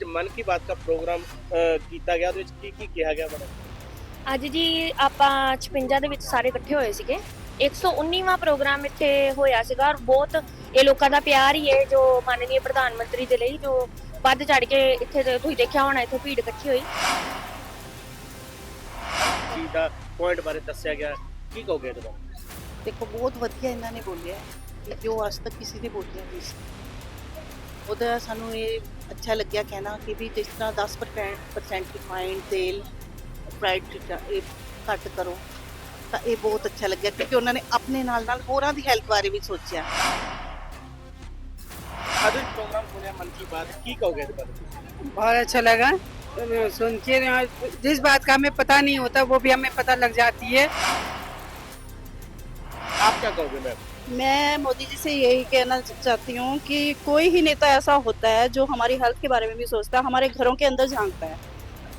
ਅੱਜ ਮਨ ਕੀ ਬਾਤ ਦਾ ਪ੍ਰੋਗਰਾਮ ਕੀਤਾ ਗਿਆ ਉਹਦੇ ਵਿੱਚ ਕੀ ਕੀ ਕਿਹਾ ਗਿਆ ਮੈਡਮ? ਅੱਜ ਜੀ ਆਪਾਂ 56 ਦੇ ਵਿੱਚ ਸਾਰੇ ਇਕੱਠੇ ਹੋਏ ਸੀਗੇ। 119ਵਾਂ ਪ੍ਰੋਗਰਾਮ ਇੱਥੇ ਹੋਇਆ ਸੀਗਾ ਔਰ ਬਹੁਤ ਇਹ ਲੋਕਾਂ ਦਾ ਪਿਆਰ ਹੀ ਹੈ ਜੋ ਮਾਨਨੀय ਪ੍ਰਧਾਨ ਮੰਤਰੀ ਦੇ ਲਈ ਜੋ ਵੱਧ ਚੜ ਕੇ ਇੱਥੇ ਤੁਸੀਂ ਦੇਖਿਆ ਹੋਣਾ ਇੱਥੇ ਭੀੜ ਇਕੱਠੀ ਹੋਈ। ਚੀਜ਼ ਦਾ ਪੁਆਇੰਟ ਬਾਰੇ ਦੱਸਿਆ ਗਿਆ? ਕੀ ਕਹੋਗੇ ਇਹਦੇ ਬਾਰੇ? ਦੇਖੋ ਬਹੁਤ ਵਧੀਆ ਇਹਨਾਂ ਨੇ ਬੋਲਿਆ ਜੋ ਅੱਜ ਤੱਕ ਕਿਸੇ ਨੇ ਬੋਲਿਆ ਨਹੀਂ ਸੀ। ਉਹਦਾ ਸਾਨੂੰ ਇਹ ਅੱਛਾ ਲੱਗਿਆ ਕਹਿਣਾ ਕਿ ਵੀ ਜਿਸ ਤਰ੍ਹਾਂ 10% ਰਿਫਾਈਨਡ ਤੇਲ ਫਰਾਈਡ ਇਹ ਘੱਟ ਕਰੋ ਤਾਂ ਇਹ ਬਹੁਤ ਅੱਛਾ ਲੱਗਿਆ ਕਿਉਂਕਿ ਉਹਨਾਂ ਨੇ ਆਪਣੇ ਨਾਲ ਨਾਲ ਹੋਰਾਂ ਦੀ ਹੈਲਥ ਬਾਰੇ ਵੀ ਸੋਚਿਆ ਅੱਜ ਇਸ ਪ੍ਰੋਗਰਾਮ ਸੁਣਿਆ ਮਨ ਕੀ ਬਾਤ ਕੀ ਕਹੋਗੇ ਇਹਦੇ ਬਾਰੇ ਤੁਸੀਂ? बहुत अच्छा लगा तो सुन के जिस बात का हमें पता नहीं होता वो भी हमें पता लग जाती है आप क्या कहोगे मैम मैं मोदी जी से यही कहना चाहती हूँ कि कोई ही नेता ऐसा होता है जो हमारी हेल्थ के बारे में भी सोचता है, हमारे घरों के अंदर झांकता है।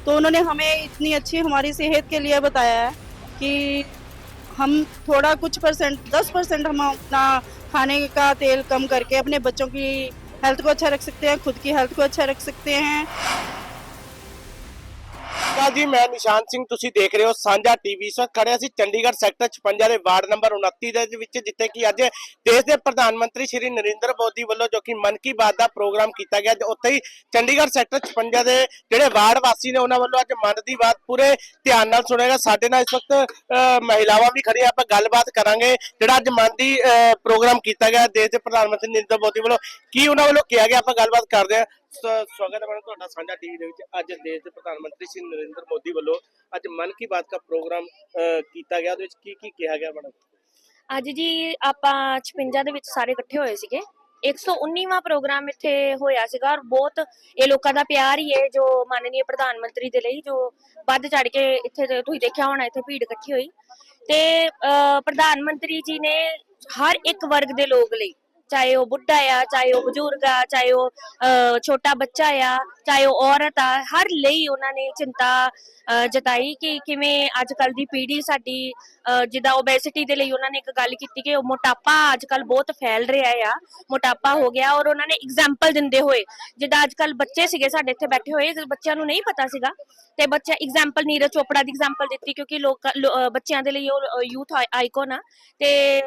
तो उन्होंने हमें इतनी अच्छी हमारी सेहत के लिए बताया है कि हम थोड़ा कुछ परसेंट दस परसेंट हम अपना खाने का तेल कम करके अपने बच्चों की हेल्थ को अच्छा रख सकते हैं, खुद की हेल्थ को अच्छा रख सकते हैं। ਕਾ ਜੀ ਮੈਂ ਨਿਸ਼ਾਨ ਸਿੰਘ ਤੁਸੀਂ ਦੇਖ ਰਹੇ ਹੋ ਸਾਂਝਾ ਟੀਵੀ। ਸੋ ਖੜੇ ਅਸੀਂ ਚੰਡੀਗੜ੍ਹ ਸੈਕਟਰ 56 ਦੇ ਵਾਰਡ ਨੰਬਰ 29 ਦੇ ਵਿੱਚ ਜਿੱਥੇ ਕਿ ਅੱਜ ਦੇਸ਼ ਦੇ ਪ੍ਰਧਾਨ ਮੰਤਰੀ ਸ਼੍ਰੀ ਨਰਿੰਦਰ ਮੋਦੀ ਵੱਲੋਂ ਜੋ ਕਿ ਮਨ ਕੀ ਬਾਤ ਦਾ ਪ੍ਰੋਗਰਾਮ ਕੀਤਾ ਗਿਆ ਉੱਥੇ ਹੀ ਚੰਡੀਗੜ੍ਹ ਸੈਕਟਰ 56 ਦੇ ਜਿਹੜੇ ਵਾਰਡ ਵਾਸੀ ਨੇ ਉਹਨਾਂ ਵੱਲੋਂ ਅੱਜ ਮਨ ਦੀ ਬਾਤ ਪੂਰੇ ਧਿਆਨ ਨਾਲ ਸੁਣੇਗਾ ਸਾਡੇ ਨਾਲ ਇਸ ਵਕਤ ਅ, ਮਹਿਲਾਵਾਂ ਵੀ ਖੜੀਆਂ ਆਪਾਂ ਗੱਲਬਾਤ ਕਰਾਂਗੇ ਜਿਹੜਾ ਅੱਜ ਮਨ ਦੀ ਅ, ਪ੍ਰੋਗਰਾਮ ਕੀਤਾ ਗਿਆ ਦੇਸ਼ ਦੇ ਪ੍ਰਧਾਨ ਮੰਤਰੀ ਨਰਿੰਦਰ ਮੋਦੀ ਵੱਲੋਂ। ਕੀ ਉਹਨਾਂ ਵੱਲੋਂ ਕਿਹਾ ਗਿਆ ਆਪਾਂ ਗੱਲਬਾਤ ਕਰਦੇ ਹਾਂ। ਸਵਾਗਤ ਹੈ ਮੈਡਮ ਤੁਹਾਡਾ ਸਾਂਝਾ ਟੀਵੀ ਦੇ ਵਿੱਚ। ਅੱਜ ਦੇਸ਼ ਦੇ ਪ੍ਰਧਾਨ ਮੰਤਰੀ ਸ਼੍ਰੀ ਨਰਿੰਦਰ ਮੋਦੀ ਵੱਲੋਂ ਅੱਜ ਮਨ ਕੀ ਬਾਤ ਦਾ ਪ੍ਰੋਗਰਾਮ ਕੀਤਾ ਗਿਆ। ਉਹਦੇ ਵਿੱਚ ਕੀ ਕੀ ਕਿਹਾ ਗਿਆ ਮੈਡਮ? ਅੱਜ ਜੀ ਆਪਾਂ 56 ਦੇ ਵਿੱਚ ਸਾਰੇ ਇਕੱਠੇ ਹੋਏ ਸੀਗੇ। 119ਵਾਂ ਪ੍ਰੋਗਰਾਮ ਇੱਥੇ ਹੋਇਆ ਸੀਗਾ ਔਰ ਬਹੁਤ ਇਹ ਲੋਕਾਂ ਦਾ ਪਿਆਰ ਹੀ ਹੈ ਜੋ ਮਾਨਨੀय ਪ੍ਰਧਾਨ ਮੰਤਰੀ ਦੇ ਲਈ ਜੋ ਵੱਧ ਚੜ ਕੇ ਇੱਥੇ ਤੁਸੀਂ ਦੇਖਿਆ ਹੋਣਾ ਇੱਥੇ ਭੀੜ ਇਕੱਠੀ ਹੋਈ। ਤੇ ਅਹ, ਪ੍ਰਧਾਨ ਮੰਤਰੀ ਜੀ ਨੇ ਹਰ ਇੱਕ ਵਰਗ ਦੇ ਲੋਕ ਲਈ ਚਾਹੇ ਉਹ ਬੁੱਢਾ ਆ, ਚਾਹੇ ਉਹ ਬਜ਼ੁਰਗ ਆ, ਚਾਹੇ ਉਹ ਛੋਟਾ ਬੱਚਾ ਆ, ਚਾਹੇ ਉਹ ਔਰਤ ਆ, ਹਰ ਲਈ ਉਹਨਾਂ ਨੇ ਚਿੰਤਾ ਜਤਾਈ ਕਿ ਕਿਵੇਂ ਅੱਜ ਕੱਲ ਦੀ ਪੀੜ੍ਹੀ ਸਾਡੀ ਜਿੱਦਾਂ ਓਬੈਸਿਟੀ ਦੇ ਲਈ ਉਹਨਾਂ ਨੇ ਇੱਕ ਗੱਲ ਕੀਤੀ ਕਿ ਉਹ ਮੋਟਾਪਾ ਅੱਜ ਕੱਲ ਬਹੁਤ ਫੈਲ ਰਿਹਾ ਆ, ਮੋਟਾਪਾ ਹੋ ਗਿਆ ਔਰ ਉਹਨਾਂ ਨੇ ਐਗਜ਼ਾਮਪਲ ਦਿੰਦੇ ਹੋਏ, ਜਿੱਦਾਂ ਅੱਜ ਕੱਲ ਬੱਚੇ ਸੀਗੇ ਸਾਡੇ ਇੱਥੇ ਬੈਠੇ ਹੋਏ ਬੱਚਿਆਂ ਨੂੰ ਨਹੀਂ ਪਤਾ ਸੀਗਾ, ਤੇ ਬੱਚਾ ਐਗਜ਼ਾਮਪਲ ਨੀਰਜ ਚੋਪੜਾ ਦੀ ਐਗਜ਼ਾਮਪਲ ਦਿੱਤੀ ਕਿਉਂਕਿ ਲੋਕ ਬੱਚਿਆਂ ਦੇ ਲਈ ਉਹ ਯੂਥ ਆਈਕਨ ਆ, ਤੇ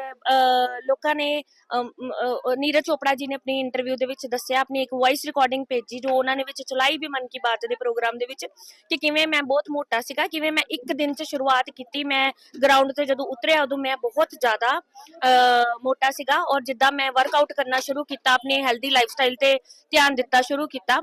ਲੋਕਾਂ ਨੇ ਨੀਰਜ ਚੋਪੜਾ ਜੀ ਨੇ ਆਪਣੀ ਇੰਟਰਵਿਊ ਦੇ ਵਿੱਚ ਦੱਸਿਆ ਆਪਣੀ ਇੱਕ ਵੌਇਸ ਰਿਕਾਰਡਿੰਗ ਭੇਜੀ ਜੋ ਉਹਨਾਂ ਨੇ ਵਿੱਚ ਚਲਾਈ ਵੀ ਮਨ ਕੀ ਬਾਤ ਦੇ ਪ੍ਰੋਗਰਾਮ ਦੇ ਵਿੱਚ ਕਿ ਕਿਵੇਂ ਮੈਂ ਬਹੁਤ ਮੋਟਾ ਸੀਗਾ ਕਿਵੇਂ ਮੈਂ ਇੱਕ ਦਿਨ 'ਚ ਸ਼ੁਰੂਆਤ ਕੀਤੀ ਮੈਂ ਗਰਾਊਂਡ ਤੇ ਜਦੋਂ ਉਤਰਿਆ ਉਦੋਂ ਮੈਂ ਬਹੁਤ ਜ਼ਿਆਦਾ ਅਹ, ਮੋਟਾ ਸੀਗਾ ਔਰ ਜਿੱਦਾਂ ਮੈਂ ਵਰਕਆਊਟ ਕਰਨਾ ਸ਼ੁਰੂ ਕੀਤਾ ਆਪਣੇ ਹੈਲਦੀ ਲਾਈਫਸਟਾਈਲ ਤੇ ਧਿਆਨ ਦਿੱਤਾ ਸ਼ੁਰੂ ਕੀਤਾ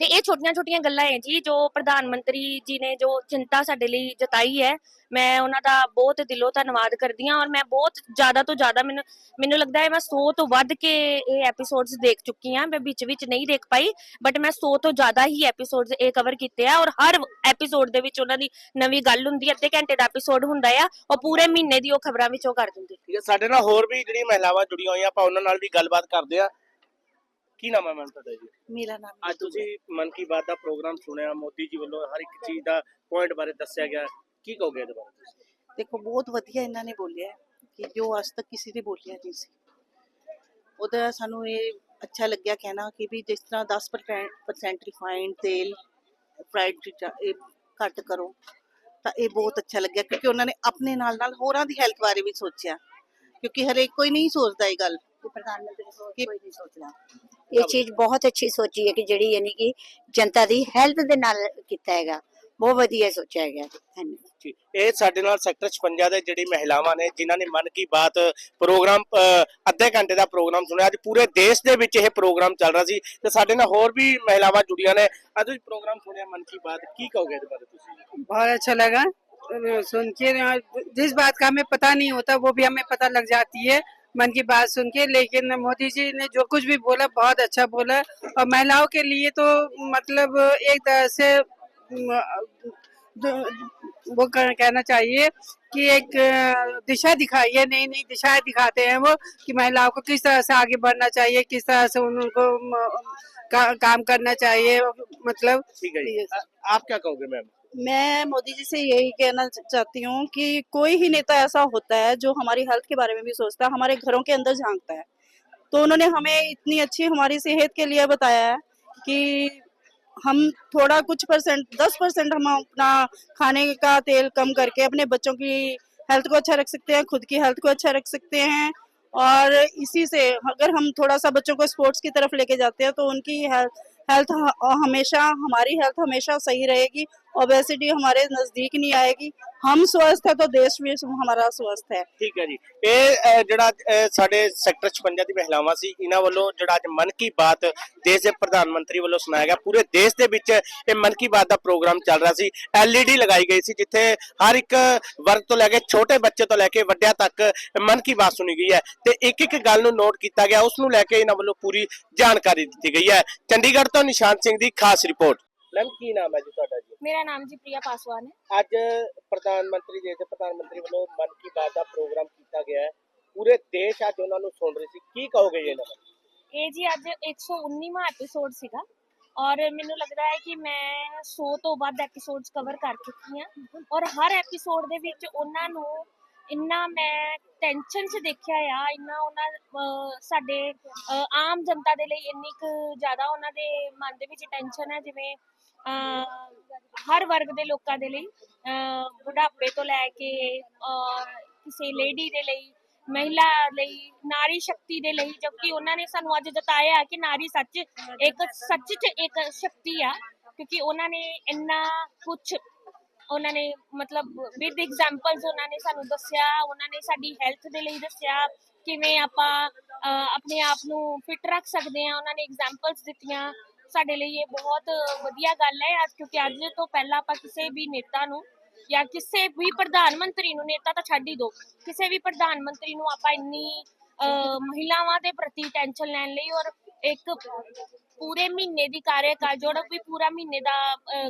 ਤੇ ਇਹ ਛੋਟੀਆਂ-ਛੋਟੀਆਂ ਗੱਲਾਂ ਹੈ ਜੀ, ਜੋ ਪ੍ਰਧਾਨ ਮੰਤਰੀ ਜੀ ਨੇ ਜੋ ਚਿੰਤਾ ਸਾਡੇ ਲਈ ਜਤਾਈ ਹੈ, ਮੈਂ ਉਹਨਾਂ ਦਾ ਬਹੁਤ ਦਿਲੋਂ ਧੰਨਵਾਦ ਕਰਦੀ ਹਾਂ ਔਰ ਮੈਂ ਬਹੁਤ ਜ਼ਿਆਦਾ ਤੋਂ ਜ਼ਿਆਦਾ ਮੈਨੂੰ ਮੈਨੂੰ ਲੱਗਦਾ ਹੈ ਮੈਂ 100 ਤੋਂ ਵੱਧ ਕੇ ਇਹ ਐਪੀਸੋਡਸ ਦੇਖ ਚੁੱਕੀ ਹਾਂ, ਮੈਂ ਵਿੱਚ ਵਿੱਚ ਨਹੀਂ ਦੇਖ ਪਾਈ ਬਟ ਮੈਂ 100 ਤੋਂ ਜ਼ਿਆਦਾ ਹੀ ਐਪੀਸੋਡਸ ਇਹ ਕਵਰ ਕੀਤੇ ਆ ਔਰ ਹਰ ਐਪੀਸੋਡ ਦੇ ਵਿੱਚ ਉਹਨਾਂ ਦੀ ਨਵੀਂ ਗੱਲ ਹੁੰਦੀ ਹੈ, ਅੱਧੇ ਘੰਟੇ ਦਾ ਐਪੀਸੋਡ ਹੁੰਦਾ ਆ, ਉਹ ਪੂਰੇ ਮਹੀਨੇ ਦੀ ਉਹ ਖਬਰਾਂ ਵਿੱਚ ਉਹ ਕਰ ਦਿੰਦੇ। ਠੀਕ ਹੈ, ਸਾਡੇ ਨਾਲ ਹੋਰ ਵੀ ਜਿਹੜੀਆਂ ਮਹਿਲਾਵਾਂ ਜੁੜੀਆਂ ਹੋਈਆਂ, ਆਪਾਂ ਉਹਨਾਂ ਨਾਲ ਵੀ ਗੱਲਬਾਤ ਕਰਦੇ ਆ ਕੀ ਨਾਮ ਹੈ ਮੈਮ ਤੁਹਾਡਾ ਜੀ? ਮੇਰਾ ਨਾਮ ਅੱਜ ਤੁਸੀਂ ਮਨ ਕੀ ਬਾਤ ਦਾ ਪ੍ਰੋਗਰਾਮ ਸੁਣਿਆ ਮੋਦੀ ਜੀ ਵੱਲੋਂ ਹਰ ਇੱਕ ਚੀਜ਼ ਦਾ ਪੁਆਇੰਟ ਬਾਰੇ ਦੱਸਿਆ ਗਿਆ। ਕੀ ਕਹੋਗੇ ਇਹਦੇ ਬਾਰੇ ਦੇਖੋ ਬਹੁਤ ਵਧੀਆ ਇਹਨਾਂ ਨੇ ਬੋਲਿਆ ਕਿ ਜੋ ਅੱਜ ਤੱਕ ਕਿਸੇ ਨੇ ਬੋਲਿਆ ਨਹੀਂ ਸੀ। ਉਹਦਾ ਸਾਨੂੰ ਇਹ ਅੱਛਾ ਲੱਗਿਆ ਕਹਿਣਾ ਕਿ ਵੀ ਜਿਸ ਤਰ੍ਹਾਂ 10% ਰਿਫਾਈਨਡ ਤੇਲ ਫਰਾਈਡ ਇਹ ਘੱਟ ਕਰੋ ਤਾਂ ਇਹ ਬਹੁਤ ਅੱਛਾ ਲੱਗਿਆ ਕਿਉਂਕਿ ਉਹਨਾਂ ਨੇ ਆਪਣੇ ਨਾਲ ਨਾਲ ਹੋਰਾਂ ਦੀ ਹੈਲਥ ਬਾਰੇ ਵੀ ਸੋਚਿਆ। ਕਿਉਂਕਿ ਹਰੇਕ ਕੋਈ ਨਹੀਂ ਸੋਚਦਾ ਇਹ ਗੱਲ। ਕਿ ਪ੍ਰਧਾਨ ਮੰਤਰੀ ਕੋਈ ਨਹੀਂ ਸੋਚਦਾ। ਇਹ ਚੀਜ਼ ਬਹੁਤ ਅੱਛੀ ਸੋਚੀ ਹੈ ਕਿ ਜਿਹੜੀ ਯਾਨੀ ਕਿ ਜਨਤਾ ਦੀ ਹੈਲਥ ਦੇ ਨਾਲ ਕੀਤਾ ਹੈਗਾ ਬਹੁਤ ਵਧੀਆ ਸੋਚਿਆ ਗਿਆ ਧੰਨਵਾਦ ਠੀਕ। ਇਹ ਸਾਡੇ ਨਾਲ ਸੈਕਟਰ 56 ਦੇ ਜਿਹੜੀ ਮਹਿਲਾਵਾਂ ਨੇ ਜਿਨ੍ਹਾਂ ਨੇ ਮਨ ਕੀ ਬਾਤ ਪ੍ਰੋਗਰਾਮ ਅ, ਅੱਧੇ ਘੰਟੇ ਦਾ ਪ੍ਰੋਗਰਾਮ ਸੁਣਿਆ ਅੱਜ ਪੂਰੇ ਦੇਸ਼ ਦੇ ਵਿੱਚ ਇਹ ਪ੍ਰੋਗਰਾਮ ਚੱਲ ਰਿਹਾ ਸੀ ਤੇ ਸਾਡੇ ਨਾਲ ਹੋਰ ਵੀ ਮਹਿਲਾਵਾਂ ਜੁੜੀਆਂ ਨੇ ਅੱਜ ਤੁਸੀਂ ਪ੍ਰੋਗਰਾਮ ਸੁਣਿਆ ਮਨ ਕੀ ਬਾਤ ਕੀ ਕਹੋਗੇ ਇਹਦੇ ਬਾਰੇ ਤੁਸੀਂ बहुत अच्छा लगा तो सुन के जिस बात का हमें पता नहीं होता वो भी हमें पता लग जाती है मन की बात सुन के लेकिन मोदी जी ने जो कुछ भी बोला बहुत अच्छा बोला। और महिलाओं के लिए तो मतलब एक तरह से वो कहना चाहिए कि एक दिशा दिखाई है नई नई दिशाएँ दिखाते हैं वो कि महिलाओं को किस तरह से आगे बढ़ना चाहिए किस तरह से उनको का, काम करना चाहिए मतलब ठीक है आप क्या कहोगे मैम? मैं मोदी जी से यही कहना चाहती हूँ कि कोई ही नेता ऐसा होता है जो हमारी हेल्थ के बारे में भी सोचता है, हमारे घरों के अंदर झांकता है। तो उन्होंने हमें इतनी अच्छी हमारी सेहत के लिए बताया है कि हम थोड़ा कुछ परसेंट, दस परसेंट हम अपना खाने का तेल कम करके अपने बच्चों की हेल्थ को अच्छा रख सकते हैं, खुद की हेल्थ को अच्छा रख सकते हैं और इसी से अगर हम थोड़ा सा बच्चों को स्पोर्ट्स की तरफ़ लेके जाते हैं तो उनकी हेल्थ हेल्थ हमेशा, हमारी हेल्थ हमेशा सही रहेगी ओबेसिटी हमारे नज़दीक नहीं आएगी हम स्वस्थ है तो देश भी हमारा स्वस्थ है ਠੀਕ ਹੈ ਜੀ ਇਹ ਅਹ, ਜਿਹੜਾ ਅਹ, ਸਾਡੇ ਸੈਕਟਰ 56 ਦੀ ਮਹਿਲਾਵਾਂ ਸੀ ਇਹਨਾਂ ਵੱਲੋਂ ਜਿਹੜਾ ਅੱਜ ਮਨ ਕੀ ਬਾਤ ਦੇਸ਼ ਦੇ ਪ੍ਰਧਾਨ ਮੰਤਰੀ ਵੱਲੋਂ ਸੁਣਾਇਆ ਗਿਆ ਪੂਰੇ ਦੇਸ਼ ਦੇ ਵਿੱਚ ਇਹ ਮਨ ਕੀ ਬਾਤ ਦਾ ਪ੍ਰੋਗਰਾਮ ਚੱਲ ਰਿਹਾ ਸੀ ਐਲਈਡੀ ਲਗਾਈ ਗਈ ਸੀ ਜਿੱਥੇ ਹਰ ਇੱਕ ਵਰਗ ਤੋਂ ਲੈ ਕੇ ਛੋਟੇ ਬੱਚੇ ਤੋਂ ਲੈ ਕੇ ਵੱਡਿਆਂ ਤੱਕ ਮਨ ਕੀ ਬਾਤ ਸੁਣੀ ਗਈ ਹੈ ਤੇ ਇੱਕ ਇੱਕ ਗੱਲ ਨੂੰ ਨੋਟ ਕੀਤਾ ਗਿਆ ਉਸ ਨੂੰ ਲੈ ਕੇ ਇਹਨਾਂ ਵੱਲੋਂ ਪੂਰੀ ਜਾਣਕਾਰੀ ਦਿੱਤੀ ਗਈ ਹੈ ਚੰਡੀਗੜ੍ਹ ਤੋਂ ਨਿਸ਼ਾਨ ਸਿੰਘ ਦੀ ਖਾਸ ਰਿਪੋਰਟ ਮੈਮ ਕੀ ਨਾਮ ਹੈ ਜੀ ਤੁਹਾਡਾ ਜੀ? ਮੇਰਾ ਨਾਮ ਜੀ ਪ੍ਰਿਆ ਪਾਸਵਾਨ ਹੈ। ਅੱਜ ਪ੍ਰਧਾਨ ਮੰਤਰੀ ਜੀ ਦੇ ਪ੍ਰਧਾਨ ਮੰਤਰੀ ਵੱਲੋਂ ਮਨ ਕੀ ਬਾਤ ਦਾ ਪ੍ਰੋਗਰਾਮ ਕੀਤਾ ਗਿਆ ਹੈ। ਪੂਰੇ ਦੇਸ਼ ਅੱਜ ਉਹਨਾਂ ਨੂੰ ਸੁਣ ਰਹੀ ਸੀ। ਕੀ ਕਹੋਗੇ ਜੀ ਇਹਨਾਂ ਬਾਰੇ ਇਹ ਜੀ ਅੱਜ 119ਵਾਂ ਐਪੀਸੋਡ ਸੀਗਾ ਔਰ ਮੈਨੂੰ ਲੱਗਦਾ ਹੈ ਕਿ ਮੈਂ 100 ਤੋਂ ਵੱਧ ਐਪੀਸੋਡਸ ਕਵਰ ਕਰ ਚੁੱਕੀ ਹਾਂ। ਔਰ ਹਰ ਐਪੀਸੋਡ ਦੇ ਵਿੱਚ ਉਹਨਾਂ ਨੂੰ ਇੰਨਾ ਮੈਂ ਟੈਨਸ਼ਨ 'ਚ ਦੇਖਿਆ ਆ ਇੰਨਾ ਉਹਨਾਂ ਸਾਡੇ ਆਮ ਜਨਤਾ ਦੇ ਲਈ ਇੰਨੀ ਕੁ ਜ਼ਿਆਦਾ ਉਹਨਾਂ ਦੇ ਮਨ ਦੇ ਵਿੱਚ ਟੈਨਸ਼ਨ ਹੈ ਜਿਵੇਂ ਹਰ ਵਰਗ ਦੇ ਲੋਕਾਂ ਦੇ ਲਈ ਬੁਢਾਪੇ ਤੋਂ ਲੈ ਕੇ ਕਿਸੇ ਲੇਡੀ ਦੇ ਲਈ, ਮਹਿਲਾ ਲਈ, ਨਾਰੀ ਸ਼ਕਤੀ ਦੇ ਲਈ, ਜਦਕਿ ਉਹਨਾਂ ਨੇ ਸਾਨੂੰ ਅੱਜ ਜਤਾਇਆ ਕਿ ਨਾਰੀ ਸੱਚ ਇੱਕ ਸੱਚ ਚ ਇੱਕ ਸ਼ਕਤੀ ਆ, ਕਿਉਂਕਿ ਉਹਨਾਂ ਨੇ ਇੰਨਾ ਕੁਝ ਉਹਨਾਂ ਨੇ ਮਤਲਬ ਵਿਦ ਐਗਜ਼ਾਮਪਲਸ ਉਹਨਾਂ ਨੇ ਸਾਨੂੰ ਦੱਸਿਆ, ਉਹਨਾਂ ਨੇ ਸਾਡੀ ਹੈਲਥ ਦੇ ਲਈ ਦੱਸਿਆ, ਕਿਵੇਂ ਆਪਾਂ ਆਪਣੇ ਆਪ ਨੂੰ ਫਿਟ ਰੱਖ ਸਕਦੇ ਆ ਉਹਨਾਂ ਨੇ ਐਗਜ਼ਾਮਪਲਸ ਦਿੱਤੀਆਂ। ਸਾਡੇ ਲਈ ਇਹ ਬਹੁਤ ਵਧੀਆ ਗੱਲ ਹੈ, ਅੱਜ ਕਿਉਂਕਿ ਅੱਜ ਤੋਂ ਪਹਿਲਾਂ ਆਪਾਂ ਕਿਸੇ ਵੀ ਨੇਤਾ ਨੂੰ ਜਾਂ ਕਿਸੇ ਵੀ ਪ੍ਰਧਾਨ ਮੰਤਰੀ ਨੂੰ, ਨੇਤਾ ਤਾਂ ਛੱਡ ਹੀ ਦੋ, ਕਿਸੇ ਵੀ ਪ੍ਰਧਾਨ ਮੰਤਰੀ ਨੂੰ ਆਪਾਂ ਇੰਨੀ ਮਹਿਲਾਵਾਂ ਦੇ ਪ੍ਰਤੀ ਟੈਨਸ਼ਨ ਲੈਣ ਲਈ ਔਰ ਇੱਕ ਪੂਰੇ ਮਹੀਨੇ ਦੀ ਕਾਰਜਕਾਲ, ਜਿਹੜਾ ਵੀ ਪੂਰਾ ਮਹੀਨੇ ਦਾ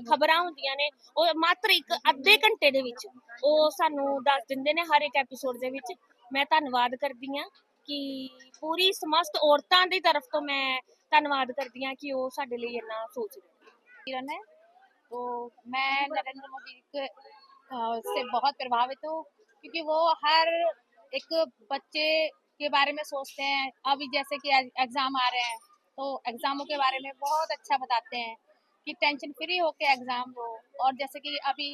ਖਬਰਾਂ ਹੁੰਦੀਆਂ ਨੇ, ਉਹ ਮਾਤਰ ਇੱਕ ਅੱਧੇ ਘੰਟੇ ਦੇ ਵਿੱਚ ਉਹ ਸਾਨੂੰ ਦੱਸ ਦਿੰਦੇ ਨੇ ਹਰ ਇੱਕ ਐਪੀਸੋਡ ਦੇ ਵਿੱਚ। ਮੈਂ ਧੰਨਵਾਦ ਕਰਦੀ ਹਾਂ ਕਿ ਪੂਰੀ ਸਮਸਤ ਔਰਤਾਂ ਦੀ ਤਰਫ ਤੋਂ ਮੈਂ ਧੰਨਵਾਦ ਕਰਦੀ ਹਾਂ ਕਿ ਉਹ ਸਾਡੇ ਲਈ ਇੰਨਾ ਸੋਚ ਰਹੇ ਨੇ किरण है तो मैं नरेंद्र मोदी के अ, से बहुत प्रभावित हूँ क्योंकि वो हर एक बच्चे के बारे में सोचते हैं अभी जैसे कि एग्ज़ाम आ रहे हैं तो एग्ज़ामों के बारे में बहुत अच्छा बताते हैं कि टेंशन फ्री होके एग्ज़ाम हो और जैसे कि अभी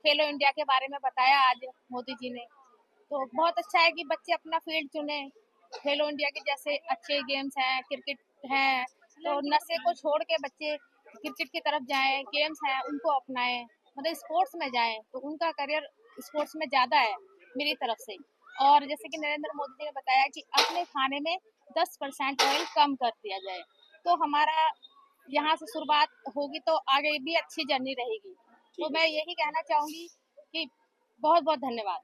खेलो इंडिया के बारे में बताया आज मोदी जी ने तो बहुत अच्छा है कि बच्चे अपना फील्ड चुने खेलो इंडिया के जैसे अच्छे गेम्स हैं क्रिकेट है तो नशे को छोड़ के बच्चे क्रिकेट की तरफ़ जाएँ गेम्स हैं उनको अपनाएँ मतलब स्पोर्ट्स में जाएँ तो उनका करियर स्पोर्ट्स में ज़्यादा है मेरी तरफ़ से। और जैसे कि नरेंद्र मोदी जी ने बताया कि अपने खाने में 10 परसेंट ऑयल कम कर दिया जाए तो हमारा यहाँ से शुरुआत होगी तो आगे भी अच्छी जर्नी रहेगी। तो मैं यही कहना चाहूँगी कि बहुत बहुत धन्यवाद।